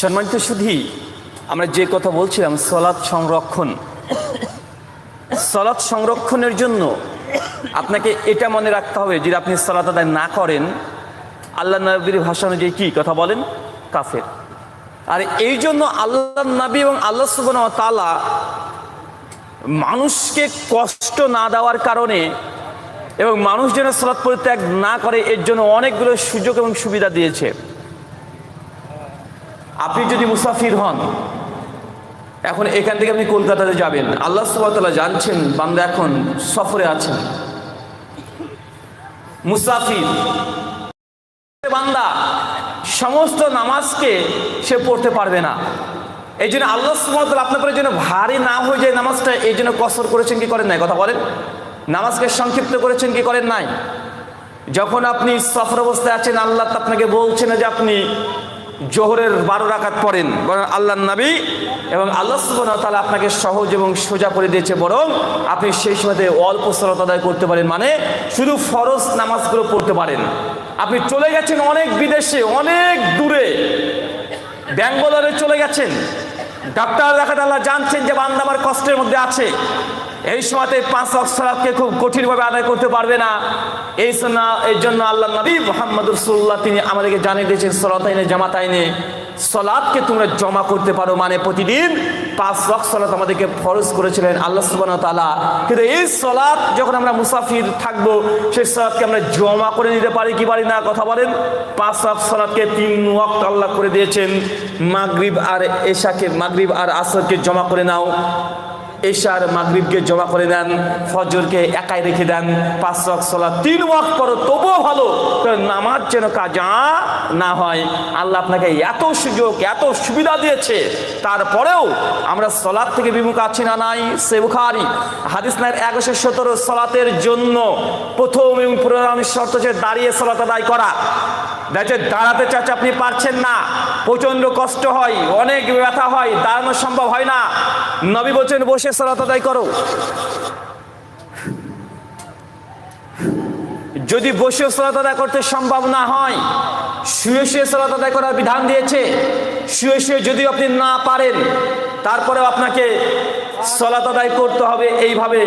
সম্মানিত শুধু আমরা যে কথা বলছিলাম, সলাৎ সংরক্ষণ। সলাৎ সংরক্ষণের জন্য আপনাকে এটা মনে রাখতে হবে, যদি আপনি সলাৎ আদায় না করেন, আল্লাহ নবীর ভাষা অনুযায়ী কী কথা বলেন? কাফের। আর এই জন্য আল্লাহ নবী এবং আল্লাহ সুবন তালা মানুষকে কষ্ট না দেওয়ার কারণে এবং মানুষ যেন সলাৎ পরিত্যাগ না করে, এর জন্য অনেকগুলো সুযোগ এবং সুবিধা দিয়েছে। আপনি যদি মুসাফির হন, এখন এখান থেকে আপনি কলকাতাতে যাবেন। আল্লাহ সুবাহতাল্লাহ জানছেন, বান্দা এখন সফরে আছেন মুসাফির বান্দা সমস্ত নামাজকে সে পড়তে পারবে না। এই জন্য আল্লাহ সুবাহতাল্লাহ আপনার যেন ভারী না হয়ে যায় নামাজটা, এই জন্য কসর করেছেন কি করেন নাই? কথা বলেন। নামাজকে সংক্ষিপ্ত করেছেন কি করেন নাই? যখন আপনি সফর অবস্থায় আছেন, আল্লাহ আপনাকে বলছেন যে আপনি জোহরের বারো রাকাত পড়েন। বরং আল্লাহ নবী এবং আল্লাহ সুবহান ওয়া তাআলা আপনাকে সহজ এবং সোজা করে দিয়েছে বরং আপনি সেই সময়তে অল্প সলাত আদায় করতে পারেন মানে শুধু ফরজ নামাজগুলো পড়তে পারেন। আপনি চলে গেছেন অনেক বিদেশে, অনেক দূরে। ব্যাঙ্গালোরে চলে গেছেন। ডাক্তার দেখাতে আল্লাহ জানছেন যে বান্দামার কষ্টের মধ্যে আছে। এই সময়তে পাঁচ অক্ষরাতকে খুব কঠিনভাবে আদায় করতে পারবে না। এই জন্য এই জন্য আল্লাহ নবী মোহাম্মদ রসুল্লাহ তিনি আমাদেরকে জানিয়ে দিয়েছেন, সলাত আইনে, জামাত আইনে সলাদকে তোমরা জমা করতে পারো। মানে প্রতিদিন পাঁচ ওয়াক্ত সলাত আমাদেরকে ফরজ করেছিলেন আল্লাহ সুবান তালা কিন্তু এই সলাদ যখন আমরা মুসাফির থাকব, সেই সলাদকে আমরা জমা করে নিতে পারি কি পারি না, কথা বলেন। পাঁচ ওয়াক্ত সলাদকে তিন ওয়াক্ত আল্লাহ করে দিয়েছেন। মাগরিব আর এশাকে, মাগরিব আর আসরকে জমা করে নাও। এশার মাগরিবকে জমা করে দেন, ফজরকে একাই রেখে দেন, পাঁচ ওয়াক্ত সলাত, তিন ওয়াক করো তবুও ভালো নামাজ যেন কাজা না হয়। আল্লাহ আপনাকে এত সুযোগ, এত সুবিধা দিয়েছে। তারপরেও আমরা সলাদ থেকে বিমুখ আছি না নাই? সে বুখারি, হাদিস নাইয়ের একশো সতেরো সলাতের জন্য প্রথম এবং প্রধান শর্ত হচ্ছে দাঁড়িয়ে সলাত আদায় করা। দেখছে দাঁড়াতে চাচ্ছে আপনি পারছেন না। প্রচণ্ড কষ্ট হয়, অনেক ব্যথা হয়, দাঁড়ানো সম্ভব হয় না। নবী বলছেন, বসে সলাত আদায় করো। যদি বসে সালাত আদায় করতে সম্ভব না হয়, শুয়ে শুয়ে সালাত আদায় করার বিধান দিয়েছে, শুয়ে শুয়ে যদি আপনি না পারেন, তারপরেও আপনাকে সলাত আদায় করতে হবে। এইভাবে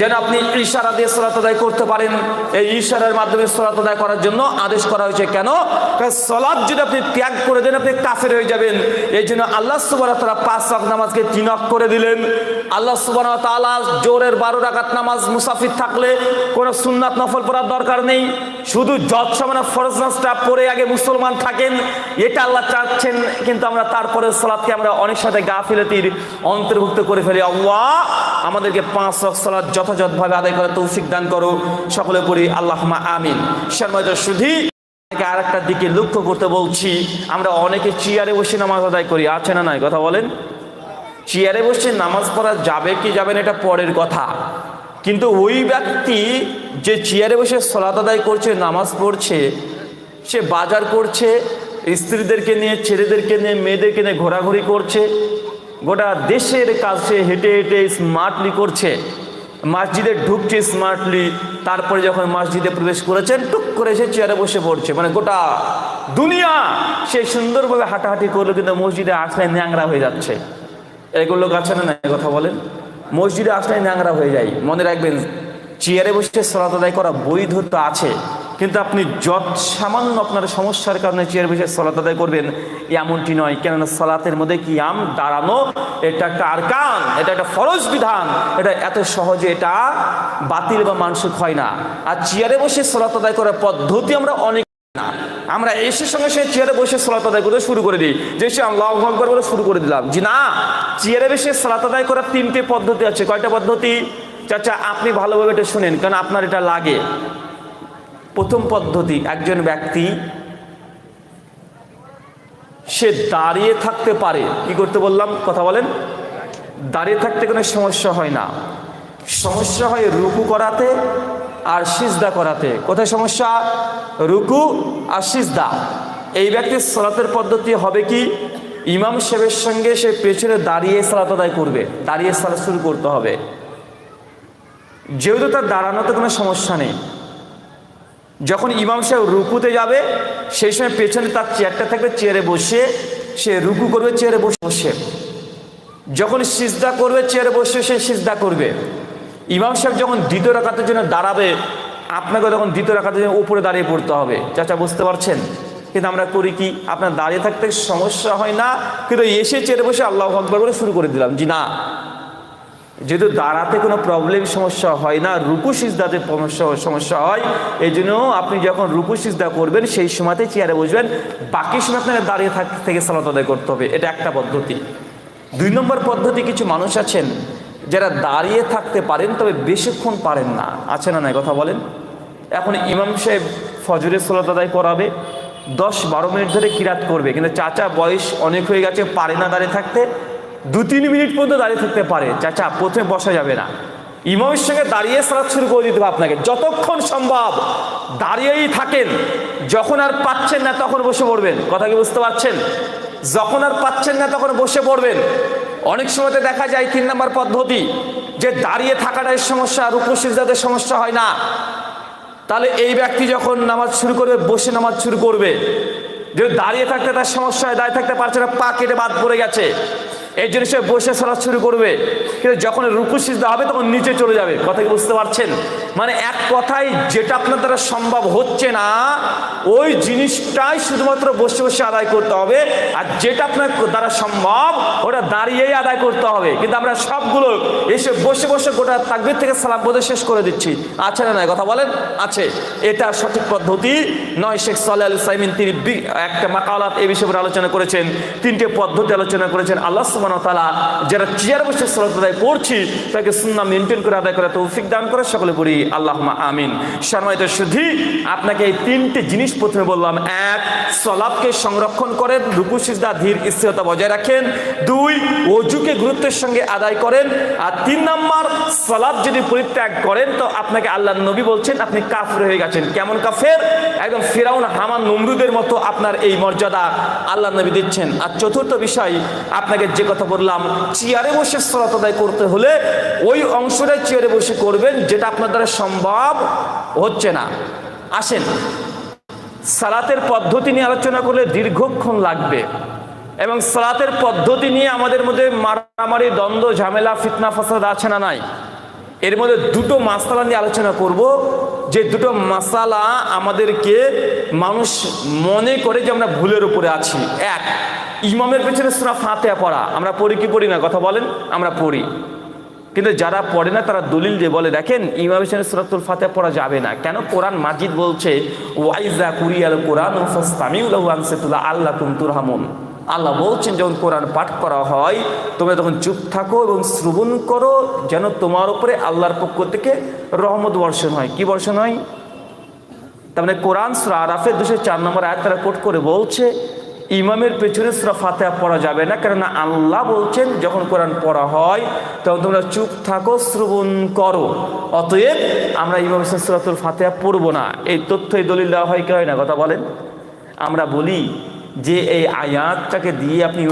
যেন আপনি ইশারা দিয়ে সলাত আদায় করতে পারেন। এই ইশারার মাধ্যমে সলাত আদায় করার জন্য আদেশ করা হয়েছে। কেন? সলাদ যদি আপনি ত্যাগ করে দেন, আপনি কাফের হয়ে যাবেন। এই জন্য আল্লাহ সুবাহ তারা পাঁচ ওয়াক্ত নামাজকে তিনক করে দিলেন। আল্লাহ সুবাহ তাআলা জোরের বারো রাকাত নামাজ মুসাফির থাকলে কোনো সুন্নাত নফল পড়ার দরকার নেই। শুধু যত সমানে ফরজ নামাজটা পড়ে আগে মুসলমান থাকেন, এটা আল্লাহ চাচ্ছেন। কিন্তু আমরা তারপরে সলাদকে আমরা অনেক সাথে গাফিলতির অন্তর্ভুক্ত করে ফেলি। আল্লাহ আমাদেরকে পাঁচ ওয়াক্ত সালাত যথাযথভাবে আদায় করার তৌফিক দান করো। সকলে পড়ি আল্লাহ আমিন। শর্মাজ শুধু আর একটা দিকে লক্ষ্য করতে বলছি। আমরা অনেকে চেয়ারে বসে নামাজ আদায় করি, আছে না নয় কথা বলেন। চেয়ারে বসে নামাজ পড়া যাবে কি যাবে না, এটা পরের কথা। কিন্তু ওই ব্যক্তি যে চেয়ারে বসে সলাত আদায় করছে, নামাজ পড়ছে, সে বাজার করছে, স্ত্রীদেরকে নিয়ে, ছেলেদেরকে নিয়ে, মেয়েদেরকে নিয়ে ঘোরাঘুরি করছে, গোটা দেশের কাছে হেঁটে হেঁটে স্মার্টলি করছে। মসজিদে ঢুকছে স্মার্টলি তারপরে যখন মসজিদে প্রবেশ করেছেন, টুক করে সে চেয়ারে বসে পড়ছে। মানে গোটা দুনিয়া সে সুন্দরভাবে হাঁটাহাঁটি করল, কিন্তু মসজিদে আসলে ন্যাংরা হয়ে যাচ্ছে। এগুলো লোক আছে না কথা বলেন। মসজিদে আসলে ন্যাংরা হয়ে যায়। মনে রাখবেন চেয়ারে বসে সলাত আদায় করা বৈধতা আছে। কিন্তু আপনি যত সামান্য আপনার সমস্যার কারণে চেয়ার বসে সলাত আদায় করবেন, এমনটি নয়। কেননা সলাতের মধ্যে কি আম দাঁড়ানো? এটা একটা আরকান এটা একটা ফরজ বিধান। এটা এত সহজে এটা বাতিল বা মানসিক হয় না। আর চেয়ারে বসে সলাত আদায় করার পদ্ধতি আমরা অনেক না। আমরা এসে সঙ্গে সে চেয়ারে বসে সালাত আদায় করতে শুরু করে দিই। যে সে আল্লাহ আকবর বলে শুরু করে দিলাম। যে না। চেয়ারে বসে সালাত আদায় করার তিনটে পদ্ধতি আছে। কয়টা পদ্ধতি? চাচা, আপনি ভালোভাবে এটা শুনেন, কারণ আপনার এটা লাগে। প্রথম পদ্ধতি, একজন ব্যক্তি সে দাঁড়িয়ে থাকতে পারে। কি করতে বললাম? কথা বলেন। দাঁড়িয়ে থাকতে কোনো সমস্যা হয় না। সমস্যা হয় রুকু করাতে আর সিজদা করাতে। কোথায় সমস্যা? রুকু আর সিজদা। এই ব্যক্তির সলাতের পদ্ধতি হবে কি? ইমাম সাহেবের সঙ্গে সে পেছনে দাঁড়িয়ে সালাত আদায় করবে। দাঁড়িয়ে সালাত শুরু করতে হবে। যেহেতু তার দাঁড়ানোতে কোনো সমস্যা নেই। যখন ইমাম সাহেব রুকুতে যাবে, সেই সময় পেছনে তার চেয়ারটা থাকবে চেয়ারে বসে সে রুকু করবে চেয়ারে বসে বসে। যখন সিজদা করবে চেয়ারে বসে সে সিজদা করবে। ইমাম সাহেব যখন দ্বিতীয় রাখাতের জন্য দাঁড়াবে, আপনাকে তখন দ্বিতীয় রাখাতের জন্য উপরে দাঁড়িয়ে পড়তে হবে। চাচা, বুঝতে পারছেন? কিন্তু আমরা করি কি, আপনার দাঁড়িয়ে থাকতে সমস্যা হয় না, কিন্তু এসে চেয়ারে বসে আল্লাহ আকবর করে শুরু করে দিলাম। জি না। যেহেতু দাঁড়াতে কোনো প্রবলেম সমস্যা হয় না, রুকু সিজদাতে সমস্যা হয়, এই জন্য আপনি যখন রুকু সিজদা করবেন, সেই সময়তে চেয়ারে বসবেন, বাকি সময় আপনাকে দাঁড়িয়ে থাক, থেকে সালাত আদায় করতে হবে, এটা একটা পদ্ধতি। দুই নম্বর পদ্ধতি, কিছু মানুষ আছেন যারা দাঁড়িয়ে থাকতে পারেন, তবে বেশিক্ষণ পারেন না। আছে না নাই কথা বলেন? এখন ইমাম সাহেব ফজরের সালাত আদায় করাবে, দশ বারো মিনিট ধরে কিরাত করবে, কিন্তু চাচা বয়স অনেক হয়ে গেছে, পারে না দাঁড়িয়ে থাকতে দু তিন মিনিট পর্যন্ত দাঁড়িয়ে থাকতে পারে। চাচা, প্রথমে বসা যাবে না। ইমামের সঙ্গে দাঁড়িয়ে সালাত শুরু করে দিতে হবে আপনাকে। যতক্ষণ সম্ভব দাঁড়িয়েই থাকেন। যখন আর পাচ্ছেন না তখন বসে পড়বেন। কথা কি বুঝতে পারছেন? যখন আর পাচ্ছেন না তখন বসে পড়বেন। অনেক সময়তে দেখা যায় তিন নম্বর পদ্ধতি, যে দাঁড়িয়ে থাকাটাই সমস্যা রূপসির সিজদাতে সমস্যা হয় না। তাহলে এই ব্যক্তি যখন নামাজ শুরু করবে, বসে নামাজ শুরু করবে। যদি দাঁড়িয়ে থাকতে তার সমস্যা হয়, দাঁড়িয়ে থাকতে পারছে না, পা কেটে বাদ পড়ে গেছে। এই জন্য সে বসে সরাজ শুরু করবে। কিন্তু যখন রুকু সিজদা হবে, তখন নিচে চলে যাবে। কথা কি বুঝতে পারছেন? মানে এক কথায় যেটা আপনার দ্বারা সম্ভব হচ্ছে না, ওই জিনিসটাই শুধুমাত্র বসে বসে আদায় করতে হবে। আর যেটা আপনার দ্বারা সম্ভব, ওটা দাঁড়িয়েই আদায় করতে হবে। কিন্তু আমরা সবগুলো এসে বসে বসে গোটা তাকবির থেকে সালাম বোধে শেষ করে দিচ্ছি। আছে না নয় কথা বলেন? আছে। এটা সঠিক পদ্ধতি। নয় শেখ সাল্লাহ সাইমিন তিনি একটা মাকালাত এ বিষয়ে আলোচনা করেছেন। তিনটে পদ্ধতি আলোচনা করেছেন। আল্লাহ যারা চেয়ার বসে আদায় তাকে সুন্না মেনটেন করে আদায় তৌফিক দান করে সকলে পড়ি আল্লাহ আমিন। সম্মানিত আপনাকে এই তিনটে জিনিস প্রথমে বললাম। এক সলাপকে সংরক্ষণ করেন, রুকু, সিজদা, ধীর স্থিরতা বজায় রাখেন। দুই, অজুকে গুরুত্বের সঙ্গে আদায় করেন। আর তিন নম্বর সলাপ যদি পরিত্যাগ করেন, তো আপনাকে আল্লাহ নবী বলছেন, আপনি কাফের হয়ে গেছেন। কেমন কাফের? একদম ফেরাউন, হামান, নমরুদের মতো আপনার এই মর্যাদা আল্লাহ নবী দিচ্ছেন। আর চতুর্থ বিষয়, আপনাকে যে কথা বললাম, চেয়ারে বসে সলাত আদায় করতে হলে ওই অংশটাই চেয়ারে বসে করবেন, যেটা আপনার দ্বারা সম্ভব হচ্ছে না। আসেন, সালাতের পদ্ধতি নিয়ে আলোচনা করলে দীর্ঘক্ষণ লাগবে এবং সালাতের পদ্ধতি নিয়ে আমাদের মধ্যে মারামারি, দ্বন্দ্ব, ঝামেলা, ফিতনা, ফাসাদ আছে না নাই? এর মধ্যে দুটো মাসালা নিয়ে আলোচনা করব। যে দুটো মাসালা আমাদেরকে মানুষ মনে করে যে আমরা ভুলের উপরে আছি। এক, ইমামের পেছনে সুরা ফাতেয়া পড়া। আমরা পড়ি কি পড়ি না? কথা বলেন, আমরা পড়ি। কিন্তু যারা পড়ে না, তারা দলিল দিয়ে বলে, দেখেন ইমাম হোসেনের সুরাতুল ফাতে পড়া যাবে না। কেন? কোরআন মাজিদ বলছে ওয়াইজা কুরিয়াল কোরআন আল্লাহ তুমতুর হামুন আল্লাহ বলছেন, যখন কোরআন পাঠ করা হয়, তোমরা তখন চুপ থাকো এবং শ্রবণ করো, যেন তোমার উপরে আল্লাহর পক্ষ থেকে রহমত বর্ষণ হয়। কি বর্ষণ হয়? তার মানে কোরআন সুরা আরাফের দুশো চার নম্বর আয়াত তারা কোট করে বলছে, ইমামের পেছনে সুরা ফাতেহা পড়া যাবে না, কেননা আল্লাহ বলছেন, যখন কোরআন পড়া হয়, তখন তোমরা চুপ থাকো, শ্রবণ করো। অতএব আমরা ইমাম সুরাতুল ফাতেহা পড়ব না। এই তথ্য এই দলিল দেওয়া হয়, কি হয় না? কথা বলেন। আমরা বলি যে এই আয়াতটাকে দিয়ে আপনি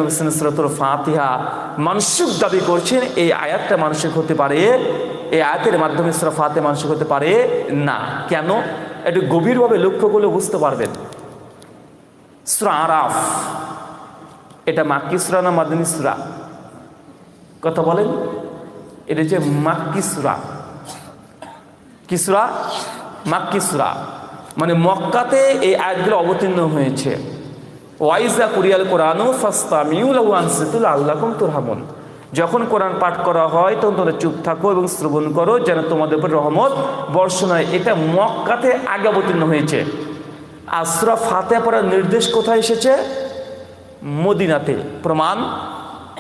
ফাতিহা মানসিক দাবি করছেন, এই আয়াতটা মানসিক হতে পারে? এই আয়াতের মাধ্যমে সুরা ফাতে মানসিক হতে পারে? না। কেন? একটু গভীরভাবে লক্ষ্য করলে বুঝতে পারবেন। সুরা আরাফ। এটা মাক্কি সুরা না মাদিনী সুরা? কথা বলেন। এটা যে মাক্কি সুরা। কি সুরা? মাক্কি সুরা। মানে মক্কাতে এই আয়াতগুলো অবতীর্ণ হয়েছে। ওয়াইজা কুরিয়াল কোরআনু ফাস্তামিউল আনসিতুল আল্লাহকুম তুরহামুন। যখন কোরআন পাঠ করা হয়, তখন তোমরা চুপ থাকো এবং শ্রবণ করো যেন তোমাদের উপর রহমত বর্ষণ হয়। এটা মক্কাতে আগে অবতীর্ণ হয়েছে। আশ্রা ফাতে পড়ার নির্দেশ কোথায় এসেছে? মদিনাতে। প্রমাণ,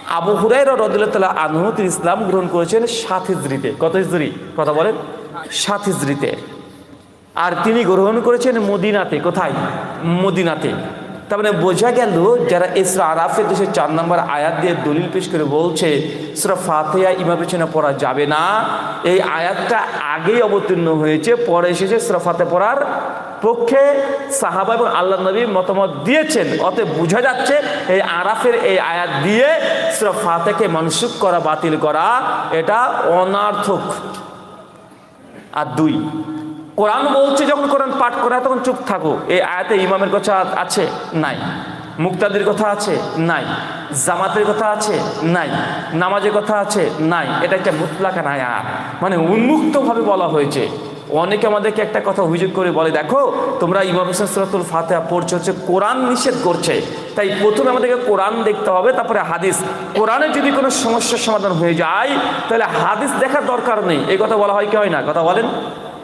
আবু হুরাইরা রদুল্লাহ আনহু তিনি ইসলাম গ্রহণ করেছেন সাত হিজড়িতে। কত হিজড়ি? কথা বলেন। সাত হিজড়িতে। আর তিনি গ্রহণ করেছেন মদিনাতে। কোথায়? মদিনাতে। তার মানে বোঝা গেল যারা ইসরা আরাফের দেশে চার নম্বর আয়াত দিয়ে দলিল পেশ করে বলছে, সুরা ফাতেহা ইমা পেছনে পড়া যাবে না। এই আয়াতটা আগেই অবতীর্ণ হয়েছে, পরে এসেছে সুরা ফাতে পড়ার পক্ষে সাহাবা এবং আল্লাহ নবী মতামত দিয়েছেন। অতএব বোঝা যাচ্ছে এই আরাফের এই আয়াত দিয়ে সুরা ফাতেকে মানসুক করা, বাতিল করা, এটা অনার্থক। আর দুই কোরআন বলছে যখন কোরআন পাঠ করা তখন চুপ থাকো। এই আয়াতে ইমামের কথা আছে? নাই। মুক্তাদির কথা আছে? নাই। জামাতের কথা আছে? নাই। নামাজের কথা আছে? নাই। এটা একটা মুতলাকা নায়া মানে উন্মুক্তভাবে বলা হয়েছে। অনেকে আমাদেরকে একটা কথা অভিযোগ করে বলে, দেখো, তোমরা ইমাম হোসেন সুরাতুল ফাতেহা পড়ছে, হচ্ছে কোরআন নিষেধ করছে। তাই প্রথমে আমাদেরকে কোরআন দেখতে হবে, তারপরে হাদিস। কোরআনে যদি কোনো সমস্যার সমাধান হয়ে যায়, তাহলে হাদিস দেখার দরকার নেই। এই কথা বলা হয় কি হয় না? কথা বলেন।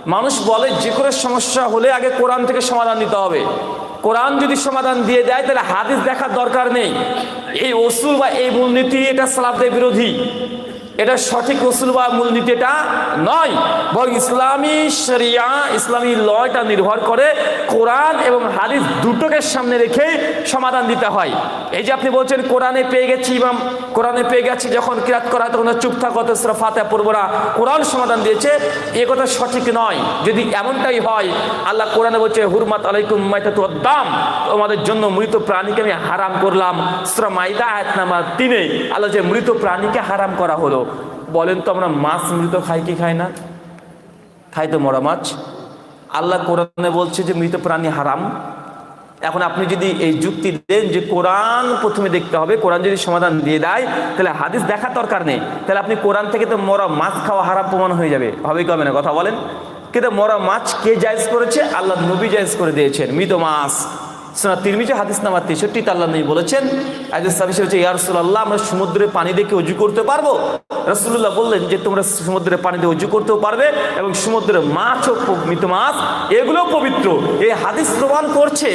মানুষ বলে যে কোনো সমস্যা হলে আগে কোরআন থেকে সমাধান দিতে হবে। কোরআন যদি সমাধান দিয়ে দেয়, তাহলে হাদিস দেখার দরকার নেই। এই অসুল বা এই মূলনীতি এটা সালাফদের বিরোধী। এটা সঠিক রসুল বা মূলনীতি এটা নয়। বরং ইসলামী শরিয়া, ইসলামী লয়টা নির্ভর করে কোরআন এবং হাদিস দুটোকে সামনে রেখে সমাধান দিতে হয়। এই যে আপনি বলছেন, কোরআনে পেয়ে গেছি ইমাম, কোরআনে পেয়ে গেছি, যখন কিরাত করা তখন চুপ থাকো তেসরা ফাতে পড়ব না কোরআন সমাধান দিয়েছে। এ কথা সঠিক নয়। যদি এমনটাই হয়, আল্লাহ কোরআনে বলছে, হুরমাত আলাইকুম মাইতাতু দাম তোমাদের জন্য মৃত প্রাণীকে আমি হারাম করলাম। সুরা মাইদা, আয়াত নাম্বার তিনে আল্লাহ যে মৃত প্রাণীকে হারাম করা হলো। বলেন তো আমরা মাছ মৃত খাই কি খাই না? খাই তো মরা মাছ। আল্লাহ কোরআনে বলছে যে মৃত প্রাণী হারাম। এখন আপনি যদি এই যুক্তি দেন যে কোরআন প্রথমে দেখতে হবে, কোরআন যদি সমাধান দিয়ে দেয়, তাহলে হাদিস দেখার দরকার নেই। তাহলে আপনি কোরআন থেকে তো মরা মাছ খাওয়া হারাম প্রমাণ হয়ে যাবে। হবে কি হবে না? কথা বলেন। কিন্তু মরা মাছ কে জায়জ করেছে? আল্লাহ নবী জায়জ করে দিয়েছেন। মৃত মাছ। সোনা তিরমিজে, হাদিস নামার তেষট্টি আল্লাহ নবী বলেছেন একজন সাবিস হচ্ছে, ইয়া রসুল্লাহ আমরা সমুদ্রে পানি দেখে উজু করতে পারব? রসুল্লাহ বললেন যে, তোমরা সমুদ্রে পানি দিয়ে উজু করতেও পারবে এবং সমুদ্রের মাছ ও মৃত মাছ এগুলো পবিত্র। এই হাদিস প্রমাণ করছে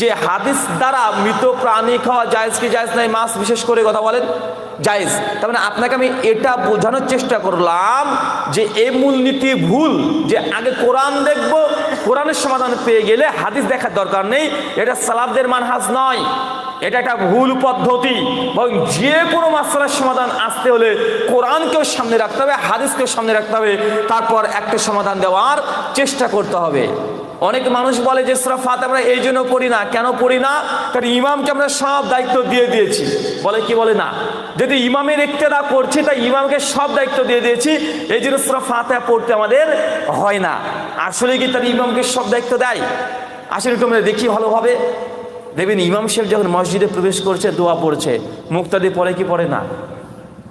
যে হাদিস দ্বারা মৃত প্রাণী খাওয়া জায়েজ কি জায়েজ নাই? মাছ বিশেষ করে কথা বলেন, জায়েজ। তার মানে আপনাকে আমি এটা বোঝানোর চেষ্টা করলাম যে এই মূলনীতি ভুল, যে আগে কোরআন দেখব, কোরআনের সমাধান পেয়ে গেলে হাদিস দেখার দরকার নেই। এটা সালাফদের মানহাজ নয়। এটা একটা ভুল পদ্ধতি। এবং যে কোনো মাসালার সমাধান আসতে হলে কোরআনকেও সামনে রাখতে হবে, হাদিসকেও সামনে রাখতে হবে। তারপর একটা সমাধান দেওয়ার চেষ্টা করতে হবে। অনেক মানুষ বলে যে সরাফাত আমরা এই জন্য পড়ি না। কেন পড়ি না? কারণ ইমামকে আমরা সব দায়িত্ব দিয়ে দিয়েছি। বলে কি বলে না? যদি ইমামের ইক্তেদা করছি, তাই ইমামকে সব দায়িত্ব দিয়ে দিয়েছি। এই জন্য সরাফাতে পড়তে আমাদের হয় না। আসলে কি তার ইমামকে সব দায়িত্ব দেয়? আসলে আমরা দেখি ভালোভাবে দেখবেন ইমাম সাহেব যখন মসজিদে প্রবেশ করছে, দোয়া পড়ছে, মুক্তাদি পড়ে কি পড়ে না?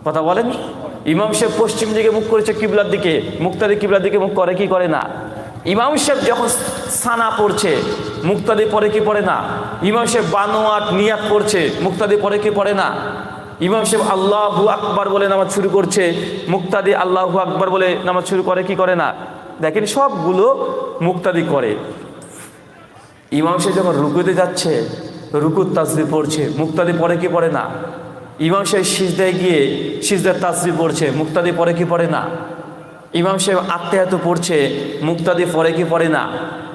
কথা বলেন ইমাম সাহেব পশ্চিম দিকে মুখ করেছে কিবলার দিকে, মুক্তাদি কিবলার দিকে মুখ করে কি করে না? ইমাম সাহেব যখন সানা পড়ছে। মুক্তাদি পরে কি পড়ে না? ইমাম সাহেব বানোয়াট নিয়াত পড়ছে মুক্তাদি পরে কি পড়ে না? ইমাম সাহেব আল্লাহু আকবার বলে নামাজ শুরু করছে। মুক্তাদি আল্লাহু আকবার বলে নামাজ শুরু করে, কি করে না? দেখেন সবগুলো মুক্তাদি করে। ইমাম সাহেব যখন রুকুতে যাচ্ছে, রুকুর তাসবি পড়ছে। মুক্তাদি পরে কি পড়ে না? ইমাম সাহেব সিজদায় গিয়ে সিজদার তাসবি পড়ছে। মুক্তাদি পরে কি পড়ে না? ইমাম সাহেব আত্মায়াত পড়ছে, মুক্তাদি পরে কি পড়ে না?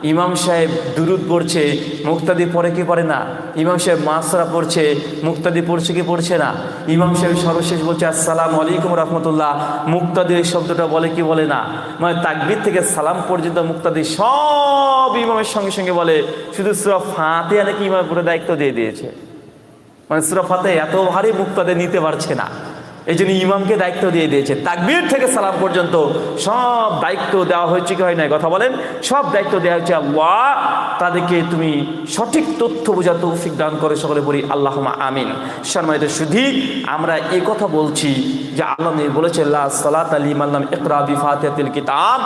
ইমাম সাহেব দুরুদ পড়ছে, মুক্তাদি পড়ে কি পড়ে না? ইমাম সাহেব মাসরা পড়ছে, মুক্তাদি পড়ছে কি পড়ছে না? ইমাম সাহেব সর্বশেষ বলছে, আসসালাম আলাইকুম রহমতুল্লাহ। মুক্তাদি এই শব্দটা বলে কি বলে না? মানে তাকবির থেকে সালাম পর্যন্ত মুক্তাদি সব ইমামের সঙ্গে সঙ্গে বলে, শুধু সুরা ফাতে নাকি ইমামের পুরো দায়িত্ব দিয়ে দিয়েছে। মানে সুরা ফাতে এত ভারী মুক্তাদে নিতে পারছে না। এই জন্য ইমামকে দায়িত্ব দিয়ে দিয়েছে। তাকবীর থেকে সালাম পর্যন্ত সব দায়িত্ব দেওয়া হয়েছে কি হয় না কথা বলেন। সব দায়িত্ব দেওয়া হয়েছে আল্লাহ। তাদেরকে তুমি সঠিক তথ্য বোঝা তৌফিক দান করে সকলে বলি আল্লাহ আমিন। সম্মানিত শুধু আমরা এই কথা বলছি যে আল্লাহ বলেছে সালাত আলী মাল্লাম ইকরা বি ফাতিহাতিল কিতাব।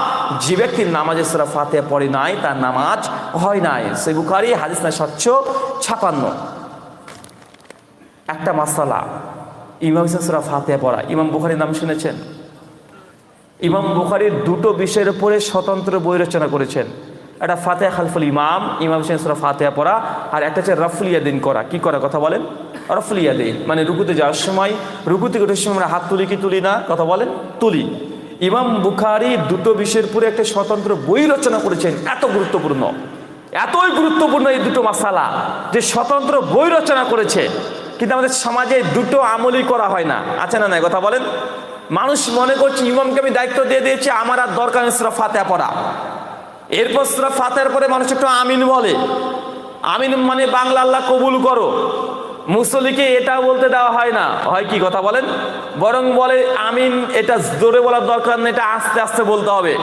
যে ব্যক্তির নামাজে সুরা ফাতিহা পড়ে নাই, তার নামাজ হয় নাই। সে বুখারি, হাদিস না ছাপান্ন। একটা মাসালা। ইমাম সুরা ফাতেহা পড়া। ইমাম বুখারির নাম শুনেছেন? ইমাম বুখারির দুটো বিষয়ের উপরে স্বতন্ত্র বই রচনা করেছেন। একটা ফাতেহা খালফুল ইমাম ইমাম হোসেন সুরা ফাতেহা পড়া, আর একটা হচ্ছে রফুলিয়াদিন করা। কি করা কথা বলেন? রফুলিয়াদিন মানে রুকুতে যাওয়ার সময়, রুকুতে ওঠার সময় আমরা হাত তুলি কি তুলি না? কথা বলেন, তুলি। ইমাম বুখারি দুটো বিষয়ের উপরে একটা স্বতন্ত্র বই রচনা করেছেন। এত গুরুত্বপূর্ণ। এতই গুরুত্বপূর্ণ এই দুটো মাসালা যে স্বতন্ত্র বই রচনা করেছে। কিন্তু আমাদের সমাজে দুটো আমলই করা হয় না। আছে না নাই কথা বলেন? মানুষ মনে করছে ইমামকে আমি দায়িত্ব দিয়ে দিয়েছি, আমার আর দরকার নেই সুরা ফাতেহা পড়া। এরপর সুরা ফাতেহার পরে মানুষ একটু আমিন বলে। আমিন মানে বাংলা আল্লাহ কবুল করো। মুসলিকে এটা বলতে দেওয়া হয় না। হয় কি কথা বলেন? বরং বলে আমিন, এটা জোরে বলার দরকার নেই, এটা আস্তে আস্তে বলতে হবে।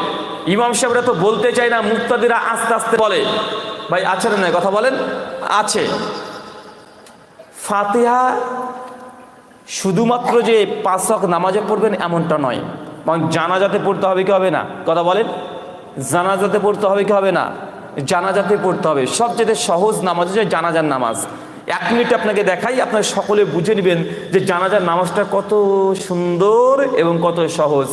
ইমাম সাহেবরা তো বলতে চায় না, মুক্তাদিরা আস্তে আস্তে বলে। ভাই, আছে না কথা বলেন? আছে। ফাতিহা শুধুমাত্র যে পাঁচ ওয়াক্ত নামাজে পড়বেন এমনটা নয়, বরং জানাজাতে পড়তে হবে কি হবে না? কথা বলেন। জানাজাতে পড়তে হবে কি হবে না? জানাজাতে পড়তে হবে। সবচেয়ে সহজ নামাজ হচ্ছে জানাজার নামাজ। এক মিনিট আপনাকে দেখাই, আপনারা সকলে বুঝে নেবেন যে জানাজার নামাজটা কত সুন্দর এবং কত সহজ।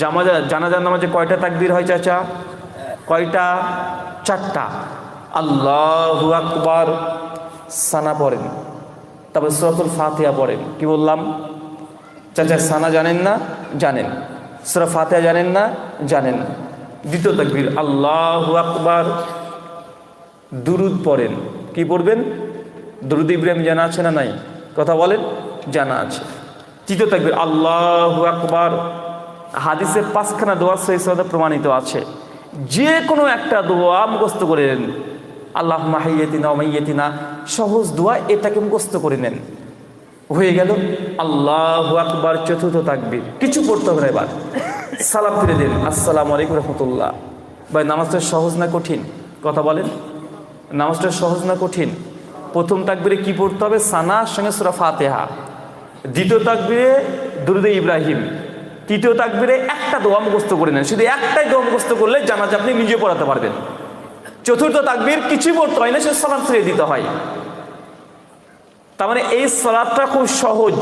জামাজা জানাজার নামাজে কয়টা তাকবীর হয় চাচা? কয়টা? চারটা। আল্লাহু আকবার। সানা পড়েন। তারপর সুরাতুল ফাতিহা পড়েন কি বললাম? চাচা, সানা জানেন না? জানেন। সুরা ফাতিহা জানেন না? জানেন। দ্বিতীয় তাকবীর, আল্লাহু আকবার। দুরুদ পড়েন। কি পড়বেন? দুরুদ ইব্রাহিম জানা আছে না নাই? কথা বলেন, জানা আছে। তৃতীয় তাকবীর, আল্লাহু আকবার। হাদিসে পাঁচখানা দোয়া সহিদ প্রমাণিত আছে। যে কোনো একটা দোয়া মুখস্থ করে নেন। আল্লাহ মাহাইয়াতিনা মাইয়াতিনা, সহজ দোয়া এটাকে মুখস্থ করে নেন। হয়ে গেল আল্লাহ আকবার চতুর্থ তাকবীর। কিছু পড়তে হবে এবার। সালাম ফিরে দিন। আসসালামু আলাইকুম রহমতুল্লাহ। ভাই, নামাজটা সহজ না কঠিন? কথা বলেন। নামাজটা সহজ না কঠিন? প্রথম তাকবিরে কি পড়তে হবে? সানার সঙ্গে সুরা ফাতেহা। দ্বিতীয় তাকবিরে দুরুদে ইব্রাহিম। তৃতীয় তাকবিরে একটা দোয়া মুখস্থ করে নেন। শুধু একটাই দোয়া মুখস্থ করলে জানাজা আপনি নিজে পড়াতে পারবেন। চতুর্থ তাকবির কিছু পড়তে হয় না, সে সালাম ফিরিয়ে দিতে হয়। তার মানে এই সালাদটা খুব সহজ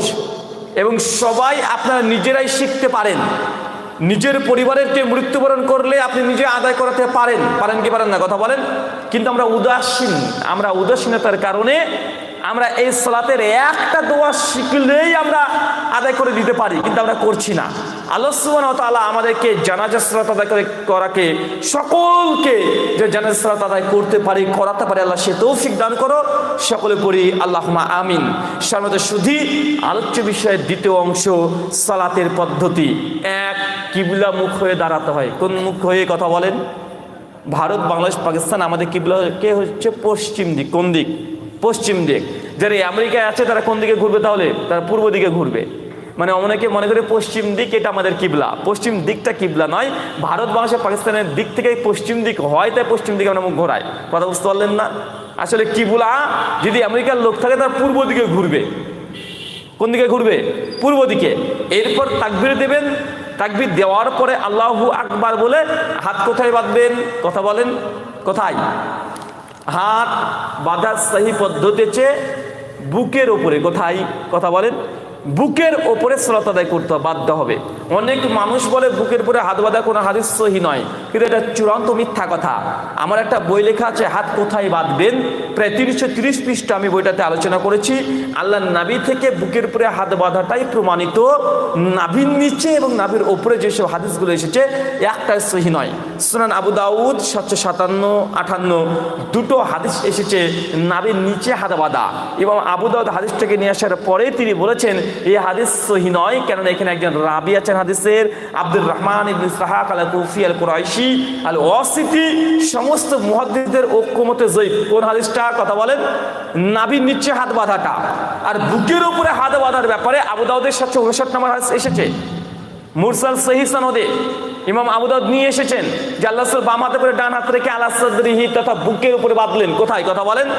এবং সবাই আপনারা নিজেরাই শিখতে পারেন। নিজের পরিবারের যে মৃত্যুবরণ করলে আপনি নিজে আদায় করাতে পারেন। পারেন কি পারেন না, কথা বলেন? কিন্তু আমরা উদাসীন, আমরা উদাসীনতার কারণে আমরা এই সালাতের একটা দোয়া শিখলেই আমরা আদায় করে দিতে পারি, কিন্তু আমরা করছি না। আল্লাহ তাআলা আমাদেরকে জানাজা সালাত আদায় করে করাকে সকলকে যে জানাজা সালাত আদায় করতে পারি, করাতে পারি, আল্লাহ সে তৌফিক দান করো। সকলে পড়ি, আল্লাহুম্মা আমিন। সামনে শুধু আলোচ্য বিষয়ের দ্বিতীয় অংশ, সালাতের পদ্ধতি। এক, কিবলা মুখ হয়ে দাঁড়াতে হয়। কোন মুখ হয়ে কথা বলেন? ভারত, বাংলাদেশ, পাকিস্তান, আমাদের কিবলা কে হচ্ছে? পশ্চিম দিক। কোন দিক? পশ্চিম দিক। যারা আমেরিকায় আছে, তারা কোন দিকে ঘুরবে তাহলে? তারা পূর্ব দিকে ঘুরবে। মানে অনেকে মনে করে পশ্চিম দিক এটা আমাদের কিবলা। পশ্চিম দিকটা কিবলা নয় ভারত বাংলাদেশ পাকিস্তানের দিক থেকে পশ্চিম দিক হয়, তাই পশ্চিম দিকে আমরা মুখ ঘোরাই। কথা বুঝতে পারলেন না? আসলে কিবলা, যদি আমেরিকার লোক থাকে, তারা পূর্ব দিকে ঘুরবে। কোন দিকে ঘুরবে? পূর্ব দিকে। এরপর তাকবির দেবেন। তাকবির দেওয়ার পরে আল্লাহু আকবার বলে হাত কোথায় বাঁধবেন? কথা বলেন। কোথায়? হাত বাঁধার সাহি পদ্ধতি বুকের উপরে কোথায়? কথা বলেন। বুকের ওপরে সলাত আদায় করতে বাধ্য হবে। অনেক মানুষ বলে বুকের উপরে হাত বাঁধা কোনো হাদিস সহি নয়, কিন্তু এটা চূড়ান্ত মিথ্যা কথা। আমার একটা বই লেখা আছে, হাত কোথায় বাঁধবেন? প্রায় তিনশো তিরিশ পৃষ্ঠা আমি বইটাতে আলোচনা করেছি। আল্লাহ নাবি থেকে বুকের উপরে হাত বাঁধাটাই প্রমাণিত। নাভির নিচে এবং নাভির ওপরে যেসব হাদিসগুলো এসেছে একটাই সহি নয়। সুনান আবু দাউদ, সাতশো সাতান্ন আটান্ন দুটো হাদিস এসেছে, নাভির নিচে হাত বাঁধা। এবং আবু দাউদ হাদিসটাকে নিয়ে আসার পরে তিনি বলেছেন এই হাদিস সহি নয়, কেননা এখানে একজন রাবি আছেন হাদিসের আব্দুর রহমান ইবনে ইসহাক আল কুফি আল কুরাইশি আল ওয়াসিফি সমস্ত মুহাদ্দিসদের ঐক্যমতে জয়ীফ। কোন হাদিসটা? কথা বলেন, নাভির নিচে হাত বাঁধাটা। আর বুকের উপরে হাত বাঁধার ব্যাপারে আবু দাউদের সাতশো উনষাট নম্বর হাদিস এসেছে। মুরসাল সহি সনদে। ইমাম আবুদাউদ নিয়ে এসেছেন যে আল্লাহ বাম হাতে করে ডান হাত রেখে আল্লাহ তথা বুকের উপরে বাঁধলেন। কোথায়? কথা বলেন।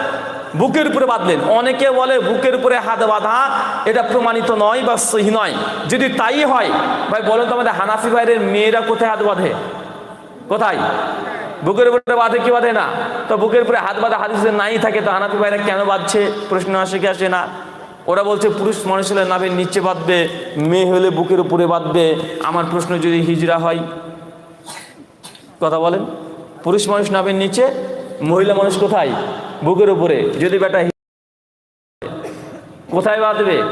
বুকের উপরে বাঁধলেন। অনেকে বলে বুকের উপরে হাত বাঁধা, এটা প্রমাণিত নয় বা সহি নয়। যদি তাই হয়, ভাই বলেন তো আমাদের হানাফি ভাইয়ের মেয়েরা কোথায় হাত বাঁধে? কোথায়? বুকের উপরে বাঁধে কি বাঁধে না? তো বুকের উপরে হাত বাঁধা হাদিসে নাই থাকে, তো হানাফি ভাইরা কেন বাঁধছে? প্রশ্ন আসে কি আসে না? ওরা বলছে, পুরুষ মানুষ হলে নাভের নিচে বাঁধবে, মেয়ে হলে বুকের উপরে বাঁধবে। আমার প্রশ্ন, যদি হিজরা হয়, কথা বলেন। পুরুষ মানুষ নাভের নিচে, মহিলা মানুষ কোথায়? বুকের উপরে। যদি বেটা কোথায় বাঁধবে?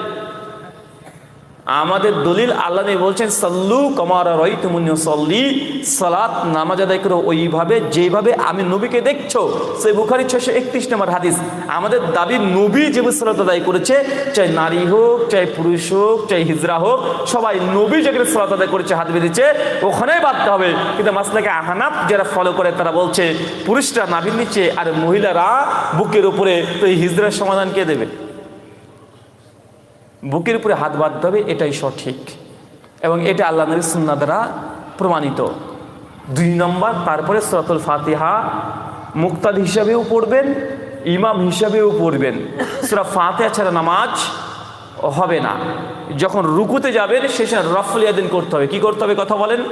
আমাদের দলিল আল্লাহ বলছেন, সাল্লু কমার রই তুমুন্য সল্লি সালাত, নামাজ আদায় করো ওইভাবে যেভাবে আমি নবীকে দেখছ। সেই বুখারি ছশো একত্রিশ নম্বর হাদিস। আমাদের দাবি নবী যেভাবে সালাত আদায় করেছে, চাই নারী হোক, চাই পুরুষ হোক, চাই হিজরা হোক, সবাই নবী যেখানে সালাত আদায় করেছে, হাত বেঁধেছে, ওখানেই বাঁধতে হবে। কিন্তু মাসলাকে আহানাপ যারা ফলো করে, তারা বলছে, পুরুষরা নাভির নিচে আর মহিলারা বুকের উপরে, তো এই হিজরার সমাধান কে দেবে? বুকের উপরে হাত বাঁধতে হবে, এটাই সঠিক। এবং এটা আল্লাহ নবী সুন্না দ্বারা প্রমাণিত। দুই নম্বর, তারপরে সরাতুল ফাতিহা মুক্তাদ হিসাবেও পড়বেন, ইমাম হিসাবেও পড়বেন। সুরা ফাতেহা ছাড়া নামাজ হবে না। যখন রুকুতে যাবেন সে সময় রফলিয়াদিন করতে হবে। কি করতে হবে কথা বলেন?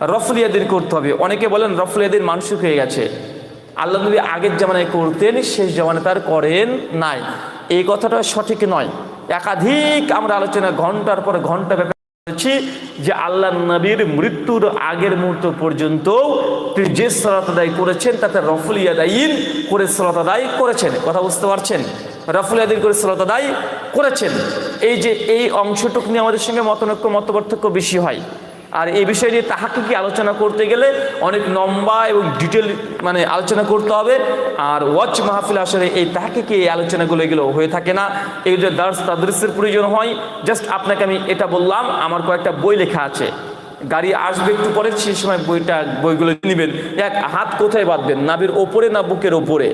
রফলিয়াদিন করতে হবে। অনেকে বলেন রফলিয়াদিন মানসিক হয়ে গেছে। আল্লাহ নবী আগের জামানায় করতেন, শেষ জামানায় তার করেন নাই। এই কথাটা সঠিক নয়। একাধিক আমরা আলোচনা ঘণ্টার পর ঘণ্টা ব্যাপারে যে আল্লাহ নবীর মৃত্যুর আগের মুহূর্ত পর্যন্ত তিনি যে সালাত আদায় করেছেন, তাতে রফুল ইয়াদাইন করে সালাত আদায় করেছেন। কথা বুঝতে পারছেন? রফুল ইয়াদিন করে সালাত আদায় করেছেন। এই যে এই অংশটুক নিয়ে আমাদের সঙ্গে মতনৈক্য, মতপার্থক্য বেশি হয়। আর এই বিষয় নিয়ে তাহাকে কি আলোচনা করতে গেলে অনেক লম্বা এবং ডিটেল মানে আলোচনা করতে হবে। আর ওয়াচ মাহফিল আসলে এই তাহাকে কি এই আলোচনাগুলো এগুলো হয়ে থাকে না। এগুলো দার্স তাদৃশ্যের প্রয়োজন হয়। জাস্ট আপনাকে আমি এটা বললাম, আমার কয়েকটা বই লেখা আছে। গাড়ি আসবে একটু পরে, সেই সময় বইটা, বইগুলো নেবেন। এক হাত কোথায় বাঁধবেন? নাবির ওপরে না বুকের ওপরে?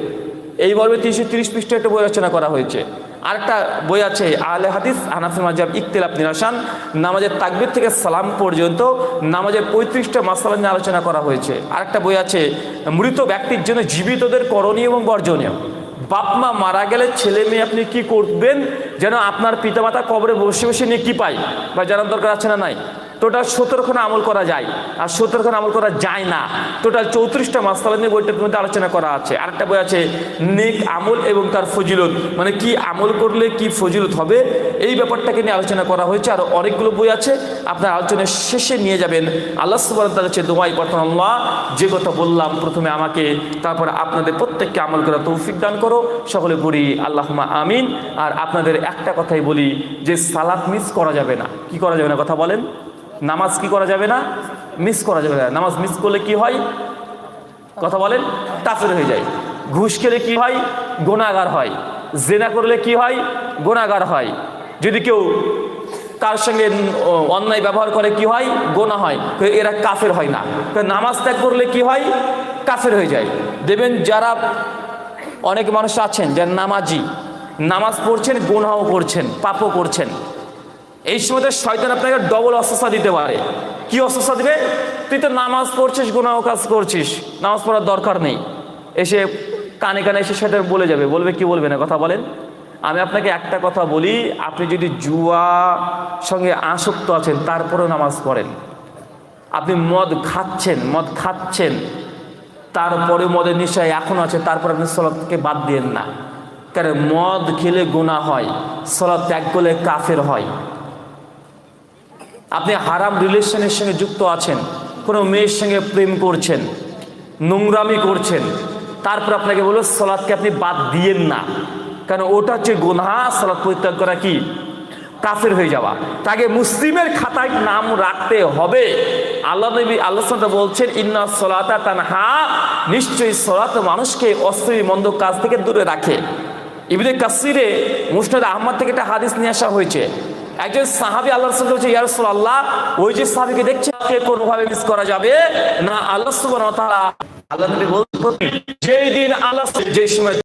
এই মর্মে তিনশো তিরিশ পৃষ্ঠে একটা বই রচনা করা হয়েছে। আরেকটা বই আছে আলে হাদিস, হানাফি মাজাব ইকতিলাফ নিরাসান। নামাজের তাকবির থেকে সালাম পর্যন্ত নামাজের পঁয়ত্রিশটা মাসালা নিয়ে আলোচনা করা হয়েছে। আরেকটা বই আছে, মৃত ব্যক্তির জন্য জীবিতদের করণীয় এবং বর্জনীয়। বাপ মা মারা গেলে ছেলে মেয়ে আপনি কি করবেন? যেন আপনার পিতামাতা কবরে বসে বসে নিয়ে কী পায়? বা জানার দরকার আছে না নাই? টোটাল সতেরোখানে আমল করা যায়। আর সতেরোখানে আমল করা যায় না। টোটাল চৌত্রিশটা মাসালা নিয়ে বইটার মধ্যে আলোচনা করা আছে। আরেকটা বই আছে, নেক আমল এবং তার ফজিলত। মানে কি আমল করলে কি ফজিলত হবে? এই ব্যাপারটাকে নিয়ে আলোচনা করা হয়েছে। আর অনেকগুলো বই আছে। আপনার আলোচনার শেষে নিয়ে যাবেন। আল্লাহ সুবাহ তার কাছে দোয়াই পাঠান আল্লাহ যে কথা বললাম প্রথমে আমাকে, তারপর আপনাদের প্রত্যেককে আমল করা তৌফিক দান করো। সকলে বলি আল্লাহমা আমিন। আর আপনাদের একটা কথাই বলি, যে সালাত মিস করা যাবে না। কি করা যাবে না? কথা বলেন। নামাজ কি করা যাবে না? মিস করা যাবে না। নামাজ মিস করলে কি হয়? কথা বলেন, কাফের হয়ে যায়। ঘুষ খেলে কি হয়? গোনাগার হয়। জেনা করলে কি হয়? গোনাগার হয়। যদি কেউ তার সঙ্গে অন্যায় ব্যবহার করে কি হয়? গোনা হয়। এরা কাফের হয় না। নামাজ ত্যাগ করলে কি হয়? কাফের হয়ে যায়। দেবেন যারা অনেক মানুষ আছেন, যারা নামাজি, নামাজ পড়ছেন গোনাও করছেন পাপও করছেন। এই সময় শয়তান আপনাকে ডবল অস্বস্থা দিতে পারে। কি অস্বস্থা দিবে? তুই তো নামাজ পড়ছিস, গুনাহ কাজ করছিস, নামাজ পড়ার দরকার নেই। এসে কানে কানে এসে সেটা বলে যাবে। বলবে কি বলবে না? কথা বলেন। আমি আপনাকে একটা কথা বলি, আপনি যদি জুয়া সঙ্গে আসক্ত আছেন, তারপরেও নামাজ পড়েন। আপনি মদ খাচ্ছেন মদ খাচ্ছেন, তারপরে মদের নেশায় এখন আছে, তারপর আপনি সলাৎকে বাদ দিয়েন না। কারণ মদ খেলে গোনা হয় সলাৎ ত্যাগ করলে কাফের হয়। আপনি হারাম রিলেশনের সঙ্গে যুক্ত আছেন, কোনো মেয়ের সঙ্গে প্রেম করছেন, নোংরামি করছেন, তারপর আপনাকে বলব সলাৎকে আপনি বাদ দিয়েন না। কারণ ওটা হচ্ছে গোনা সলাৎ পরিত্যাগ করা কি? কাফের হয়ে যাওয়া। তাকে মুসলিমের খাতায় নাম রাখতে হবে। আল্লাহ নবী আল্লাহ বলছেন, ইন্না সলাতা তানহা। নিশ্চয়ই সলাত মানুষকে অশ্লীল মন্দ কাজ থেকে দূরে রাখে। ইবনে কাসিরে মুসনাদ আহমদ থেকে একটা হাদিস নিয়ে আসা হয়েছে। একজন সাহাবি আল্লাহ রসুল বলছে ইয়ারসুল আল্লাহ ওই যে সাহাবিকে দেখছে কোনো ভাবে মিস করা যাবে না। আল্লাহ ওয়া তাআলা আল্লাহ নবী বলছেন, যেই দিন আল্লাহ যে সময়